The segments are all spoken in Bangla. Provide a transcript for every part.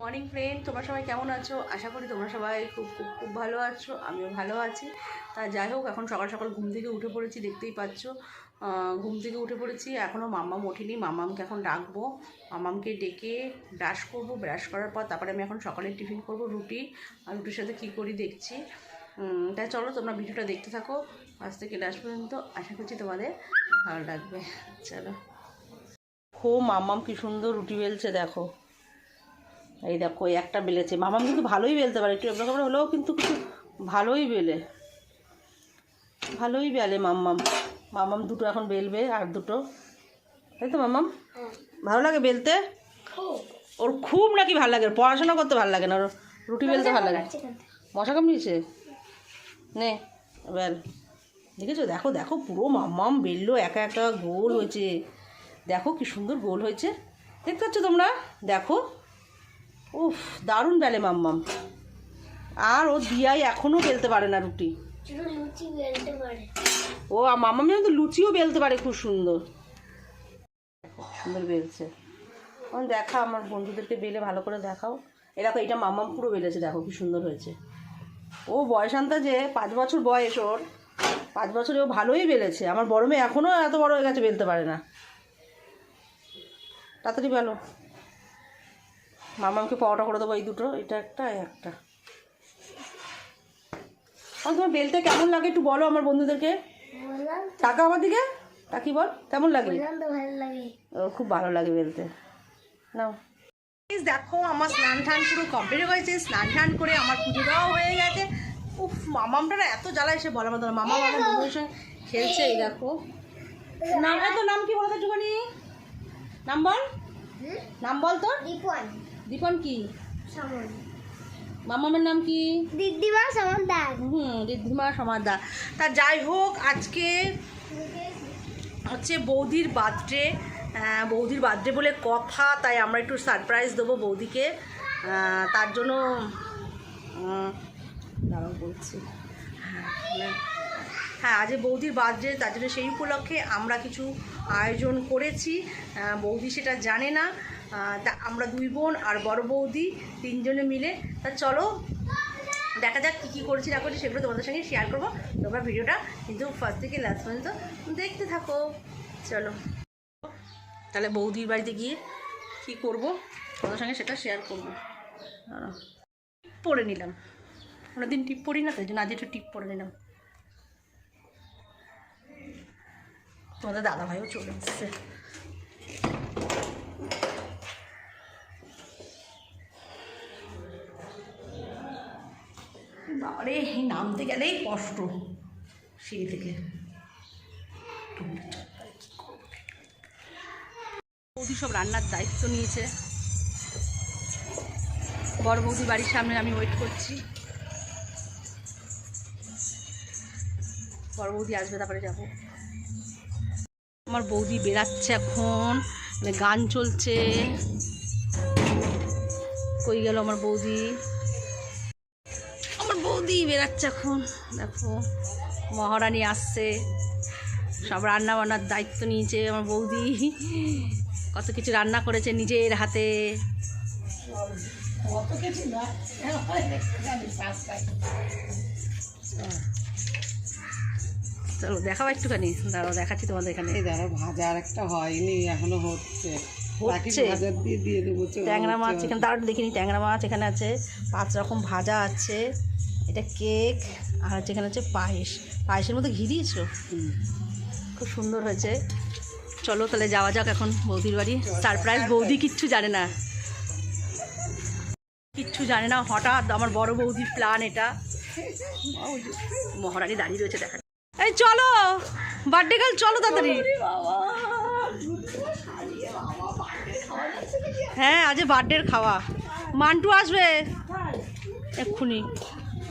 মর্নিং ফ্রেন্ড তোমরা সবাই কেমন আছো? আশা করি তোমরা সবাই খুব খুব খুব ভালো আছো। আমিও ভালো আছি। তা যাই হোক, এখন সকাল সকাল ঘুম থেকে উঠে পড়েছি, দেখতেই পাচ্ছ। ঘুম থেকে উঠে পড়েছি। এখনও মাম্মাম ওঠেনি। মাম্মামকে এখন ডাকবো। মাম্মামকে ডেকে ব্রাশ করব। ব্রাশ করার পর তারপরে আমি এখন সকালে টিফিন করব রুটি। আর রুটির সাথে কী করি দেখছি। তাই চলো তোমরা ভিডিওটা দেখতে থাকো। আজ থেকে লাস্ট পর্যন্ত। আশা করছি তোমাদের ভালো লাগবে। চলো। খো মাম্মাম কি সুন্দর রুটি বেলছে, দেখো। এই দেখো একটা বেলেছে। মামাম কিন্তু ভালোই বেলতে পারে। একটু এবার হলেও কিন্তু কিছু ভালোই বেলে। ভালোই বেলে মাম্মাম মামাম দুটো এখন বেলবে আর দুটো। তাই তো মাম্মাম ভালো লাগে বেলতে? ওর খুব নাকি ভালো লাগে? পড়াশোনা করতে ভালো লাগে না? ওর রুটি বেলতে ভালো লাগে? মশা কামড়িয়েছে? নে বেল দেখেছ? দেখো দেখো পুরো মাম্মাম বেললো একা একা গোল হয়েছে। দেখো কি সুন্দর গোল হয়েছে। দেখতে পাচ্ছ তোমরা? দেখো। উফ দারুণ বেলে মাম্মাম। আর ও দিয়াই এখনও বেলতে পারে না রুটি। ও মাম্মাম কিন্তু লুচিও বেলতে পারে খুব সুন্দর। সুন্দর বেলছে। এখন দেখা আমার বন্ধুদেরকে বেলে ভালো করে দেখাও। এ দেখো এটা মাম্মাম পুরো বেলেছে দেখো কি সুন্দর হয়েছে। ও বয়সান্তা যে পাঁচ বছর বয়স ওর। পাঁচ বছরে ও ভালোই বেলেছে। আমার বড় মেয়ে এখনও এত বড় হয়ে গেছে বেলতে পারে না। তাড়াতাড়ি বেলো। মামাকে পাওয়াটা করে দেবো এই দুটো এটা একটা একটা। আর তোমার বেলতে কেমন লাগে একটু বলো আমার বন্ধুদেরকে? টাকা আমার দিকে? তাকি বল? কেমন লাগে? তো ও খুব ভালো লাগে বেলতে। নাও। দেখো আমার স্নান টান পুরো কমপ্লিট হয়েছে স্নান টান করে আমার পুজো দেওয়া হয়ে গেছে। উফ মামামটা না এত জ্বালা এসে বলার আমার মামা আমার বন্ধুদের সঙ্গে খেলছে এই দেখো। নাম তো নাম কি বলতো একটুখানি? নাম বল? নাম বল তোর? দীপন কি? সমন। মামামের নাম কি? দিদিমা সমন দাগ হুম ঋদ্ধিমা সমাদা তা যাই হোক আজকে হচ্ছে বৌদির বার্থডে। বৌদির বার্থডে বলে কথা তাই আমরা একটু সারপ্রাইজ দেবো বৌদিকে। তার জন্য দাঁড়াও বলছি। হ্যাঁ মানে- হ্যাঁ আজ বৌদির বার্থডে তার জন্য সেই উপলক্ষে আমরা কিছু আয়োজন করেছি। বৌদি সেটা জানে না। আমরা দুই বোন আর বড় বৌদি তিনজনে মিলে। তা চলো, দেখা যাক কী কী করেছি না করেছি সেগুলো তোমাদের সঙ্গে শেয়ার করব। তোমরা ভিডিওটা কিন্তু ফার্স্ট থেকে লাস্ট পর্যন্ত দেখতে থাকো। চলো, তাহলে বৌদির বাড়িতে গিয়ে কী করব? তোমাদের সঙ্গে সেটা শেয়ার করব। টিপ পরে নিলাম। দিন টিপ পরি না তাই জন্য আজ একটু টিপ পরে নিলাম। তোমাদের দাদাভাইও চলে এসছে। বাবারে নামতে গেলেই কষ্ট। সিঁড়ি থেকে। বৌদি সব রান্নার দায়িত্ব নিয়েছে। বড় বৌদি বাড়ির সামনে আমি ওয়েট করছি। বড় বৌদি আসবে, তারপরে যাব। আমার বৌদি বেরাচ্ছে এখন মানে গান চলছে। কই গেল আমার বৌদি? আমার বেরাচ্ছে এখন। দেখো মহারানী আসছে। সব রান্না বান্নার দায়িত্ব নিয়েছে আমার বৌদি। কত কিছু রান্না করেছে নিজের হাতে। চলো দেখাও একটুখানি। দাঁড়াও দেখাচ্ছি তোমাদের এখানে। ধরো ভাজা আর একটা হয়নি এখনও হচ্ছে। ট্যাংরা মাছ এখানে দাঁড়াও দেখিনি ট্যাংরা মাছ এখানে আছে। পাঁচ রকম ভাজা আছে। এটা কেক আর হচ্ছে এখানে হচ্ছে পায়েস। পায়েসের মধ্যে ঘি দিয়েছ? খুব সুন্দর হয়েছে। চলো তাহলে যাওয়া যাক এখন বৌদির বাড়ি। সারপ্রাইজ বৌদি কিচ্ছু জানে না। কিচ্ছু জানে না, হঠাৎ আমার বড় বৌদির প্ল্যান এটা। মহারানী দাঁড়িয়ে রয়েছে দেখা এই চলো বার্থডে গার্ল চলো তাড়াতাড়ি। হ্যাঁ আজ বার্থডের খাওয়া। মান্টু আসবে। এক্ষুনি।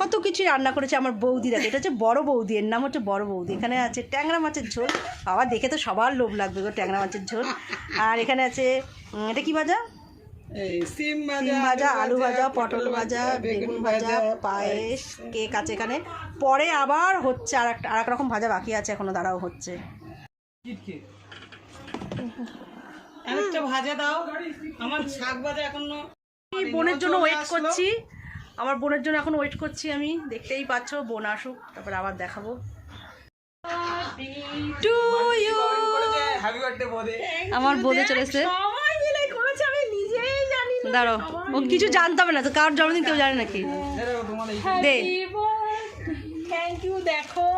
কত কিছু রান্না করেছে আমার বৌদি দেখে। এটা হচ্ছে বড় বৌদি এর নাম হচ্ছে বড় বৌদি। এখানে আছে ট্যাংরা মাছের ঝোল। বাবা দেখে তো সবার লোভ লাগবে গো ট্যাংরা মাছের ঝোল। আর এখানে আছে এটা কি ভাজা? সিম ভাজা আলু ভাজা পটল ভাজা বেগুন ভাজা পায়েস। কেক আছে এখানে। পরে আবার হচ্ছে আর একটা আর এক রকম ভাজা বাকি আছে এখনও দাঁড়াও হচ্ছে। ভাজা দাও। আমার শাক ভাজা এখনও বোনের জন্য ওয়েট করছি। আমার বোনের জন্য এখন ওয়েট করছি আমি। দেখতেই পাচ্ছ বোন আসুক তারপরে আবার দেখাবো। টু ইউ হ্যাপি বার্থডে বদে। আমার বোধে চলে এসছে। সবাই মিলে করেছে আমি নিজেই জানি ও কিছু জানতে হবে না তো কার জন্মদিন কেউ জানে নাকি? তোমার দে। থ্যাংক ইউ দেখো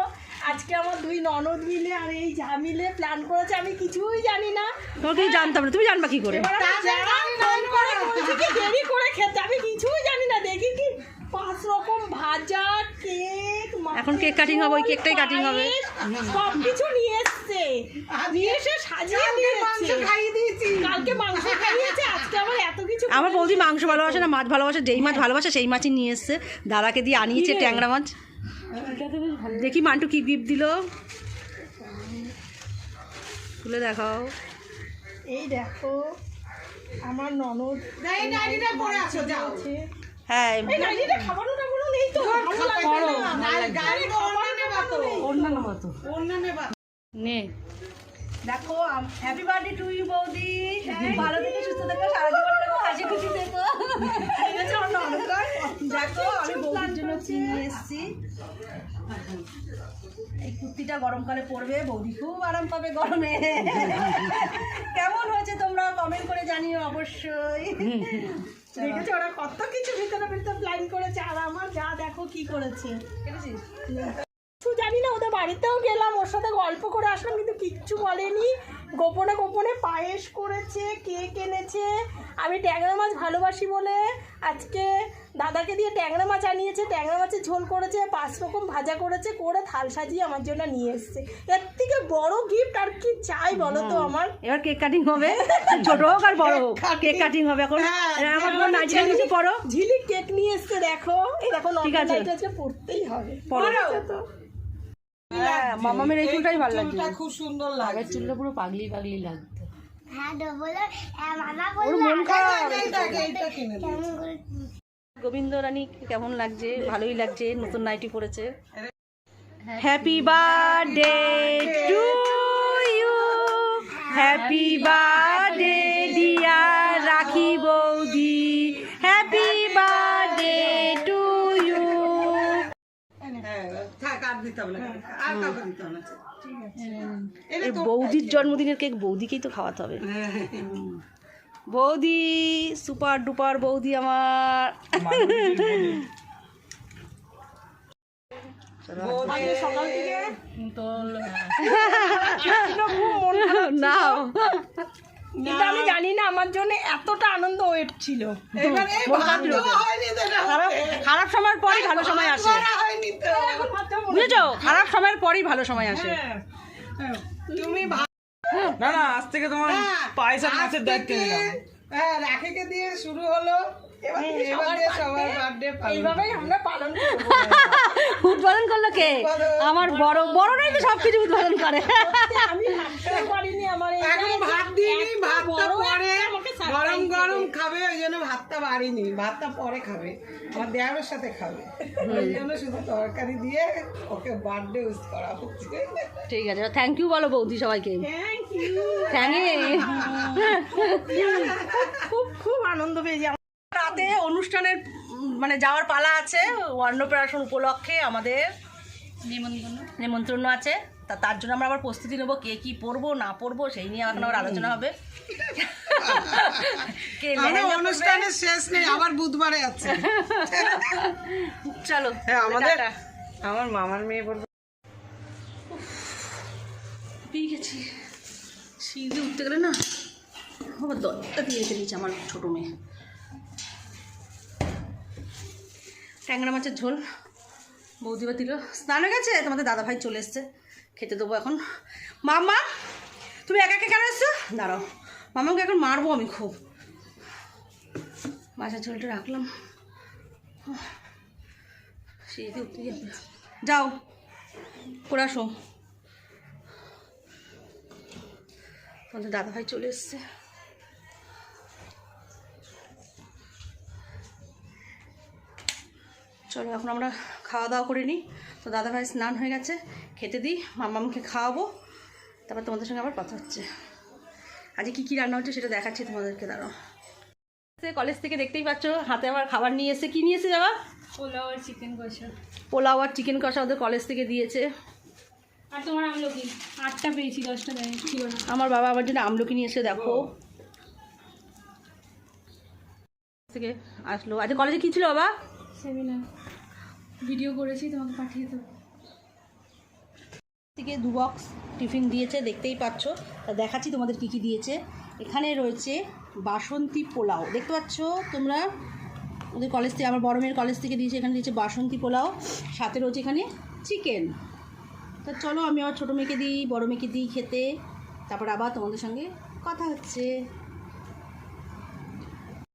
আজকে আমার দুই ননদ মিলে আর এই যা মিলে প্ল্যান করেছে আমি কিছুই জানি না। তোমার কিছু জানতে না তুমি জানবা কি করে? দেরি করে খেতে আমি কিছুই জানি না দেখি কি পাঁচ রকম ভাজা কেক এখন কেক কাটিং হবে, ওই কেকটাই কাটিং হবে। সব কিছু নিয়ে এসছে। নিয়ে এসে সাজিয়ে দিয়েছে। খাইয়ে দিয়েছি। কালকে মাংস খাইয়েছে আজকে আবার এত কিছু আমার বৌদি মাংস ভালোবাসে না মাছ ভালোবাসে যেই মাছ ভালোবাসে সেই মাছই নিয়ে এসছে। দাদাকে দিয়ে আনিয়েছে ট্যাংরা মাছ। দেখি মান্টু কি গিফট দিল। খুলে দেখাও। এই দেখো আমার ননদ পড়ে আসো যাও। হ্যাঁ ভালো না। দেখো হ্যাপি বার্থডে টু ইউ বৌদি। ভালো থেকে সুস্থ থেকো সারা জীবন এরকম হাসি খুশি থেকো। ঠিক আছে আমার ননদকার দেখো আমি বৌদির জন্য চিনি নিয়ে এসেছি। এই কুর্তিটা গরমকালে পরবে বৌদি খুব আরাম পাবে গরমে। কেমন হয়েছে তোমরা কমেন্ট করে জানিও অবশ্যই। দেখেছ ওরা কত কিছু ভিতরে ভিতরে প্ল্যান করেছে আর আমার যা দেখো কি করেছে? জানি না ওদের বাড়িতেও গেলাম ওর সাথে গল্প করে আসলাম কিন্তু কিচ্ছু বলেনি গোপনে গোপনে পায়েস করেছে কেক এনেছে। আমি ট্যাংরা মাছ ভালোবাসি বলে আজকে দাদাকে দিয়ে ট্যাংরা মাছ আনিয়েছে। ট্যাংরা মাছের ঝোল করেছে পাঁচ রকম ভাজা করেছে করে থাল সাজিয়ে আমার জন্য নিয়ে এসছে। এর থেকে বড় গিফট আর কি চাই বলো তো আমার? এবার কেক কাটিং হবে। ছোট হোক আর বড় হোক। কেক কাটিং হবে এখন। হ্যাঁ, আমার বোন নাইটিটা নিচে পড়ো ঝিলিক কেক নিয়ে এসছে দেখো। এই দেখো ঠিক আছে। পড়তেই হবে। পড়ো তো হ্যাঁ মামামের এই চুলটাই ভালো লাগছে। খুব সুন্দর লাগে চুলটা পুরো পাগলি পাগলি লাগতো হ্যাঁ হ্যাঁ, মন গোবিন্দ রানী কেমন লাগছে? ভালোই লাগছে নতুন নাইটি পরেছে। Happy birthday to you happy birthday বৌদির জন্মদিনের কেক বৌদিকেই তো খাওয়াতে হবে। বৌদি সুপার ডুপার বৌদি আমার। সকাল থেকে নাও কিন্তু আমি জানি না আমার জন্য এতটা আনন্দ ওয়েট ছিল। খারাপ সময়ের পরই ভালো সময় আসে। বুঝেছ খারাপ সময়ের পরই ভালো সময় আসে। তুমি না না আজ থেকে তোমার পায়েস আর মাছের দায়িত্ব নিলাম। হ্যাঁ রাখিকে দিয়ে শুরু হলো। উদ্বোধন করল কে? আমার বড় বড়রাই তো সব কিছু উদ্বোধন করে। আমি ভাবতেও পারিনি আমার ভাত দিইনি পরে। গরম খাবে ওই জন্য ভাতটা বাড়িনি। ভাতটা পরে খাবে। আমার দেওয়ারের সাথে খাবে। ওই জন্য শুধু তরকারি দিয়ে ওকে বার্থডে উইশ করা হচ্ছে। ঠিক আছে থ্যাংক ইউ বলো বৌদি সবাইকে. থ্যাংক খুব খুব আনন্দ পেয়েছি। রাতে অনুষ্ঠানের মানে যাওয়ার পালা আছে। অন্নপ্রাশন উপলক্ষে আমাদের নিমন্ত্রণ। নিমন্ত্রণ আছে। তা তার জন্য আমরা আবার প্রস্তুতি নেব কে কি পরবো না পরবো সেই নিয়ে এখন আবার আলোচনা হবে। কে লেহেঙ্গা অনুষ্ঠানের শেষ নেই আবার বুধবারে আছে। চলো হ্যাঁ আমাদের আমার মামার মেয়ে বলবে পেয়ে গেছি। সিঁড়ি উঠতে গেলে না আবার দরটা দিয়ে দিয়েছে আমার ছোটো মেয়ে। ট্যাংরা মাছের ঝোল বৌদিবা দিল স্নান হয়ে গেছে? তোমাদের দাদা ভাই চলে এসছে। খেতে দেবো এখন। মামা, তুমি একা একা কেন এসছো? দাঁড়াও, মামাকে এখন মারবো আমি খুব। মাছের ঝোলটা রাখলাম। সেই যাও, করে আসো। তোমাদের দাদাভাই চলে এসছে। চলো এখন আমরা খাওয়া দাওয়া করে নিই। তো দাদাভাই স্নান হয়ে গেছে খেতে দিই মামামকে খাওয়াবো। তারপর তোমাদের সঙ্গে আবার কথা হচ্ছে। আজকে কী কী রান্না হচ্ছে সেটা দেখাচ্ছি তোমাদেরকে দাঁড়াও। কলেজ থেকে দেখতেই পাচ্ছ হাতে আবার খাবার নিয়ে এসে কী নিয়ে এসে যাবা পোলাও আর চিকেন কষা। পোলাও আর চিকেন কষা ওদের কলেজ থেকে দিয়েছে। আর তোমার আমলকি? আটটা পেয়েছি দশটা দেয় ছিল আমার বাবা আমার জন্য আমলকি নিয়ে এসে দেখো। থেকে আসলো। আচ্ছা কলেজে কী ছিল বাবা? সেমিনার। ভিডিও করেছি, তোমাকে পাঠিয়ে দেবো। থেকে দু বক্স টিফিন দিয়েছে, দেখতেই পাচ্ছ। তা দেখাচ্ছি তোমাদের কী কী দিয়েছে। এখানে রয়েছে বাসন্তী পোলাও। দেখতে পাচ্ছ তোমরা? ওদের কলেজ থেকে, আমার বড় মেয়ের কলেজ থেকে দিয়েছে, এখানে দিয়েছে বাসন্তী পোলাও। সাথে রয়েছে এখানে চিকেন তা চলো, আমি আমার ছোটো মেয়েকে দিই, বড় মেয়েকে দিই খেতে। তারপর আবার তোমাদের সঙ্গে কথা হচ্ছে।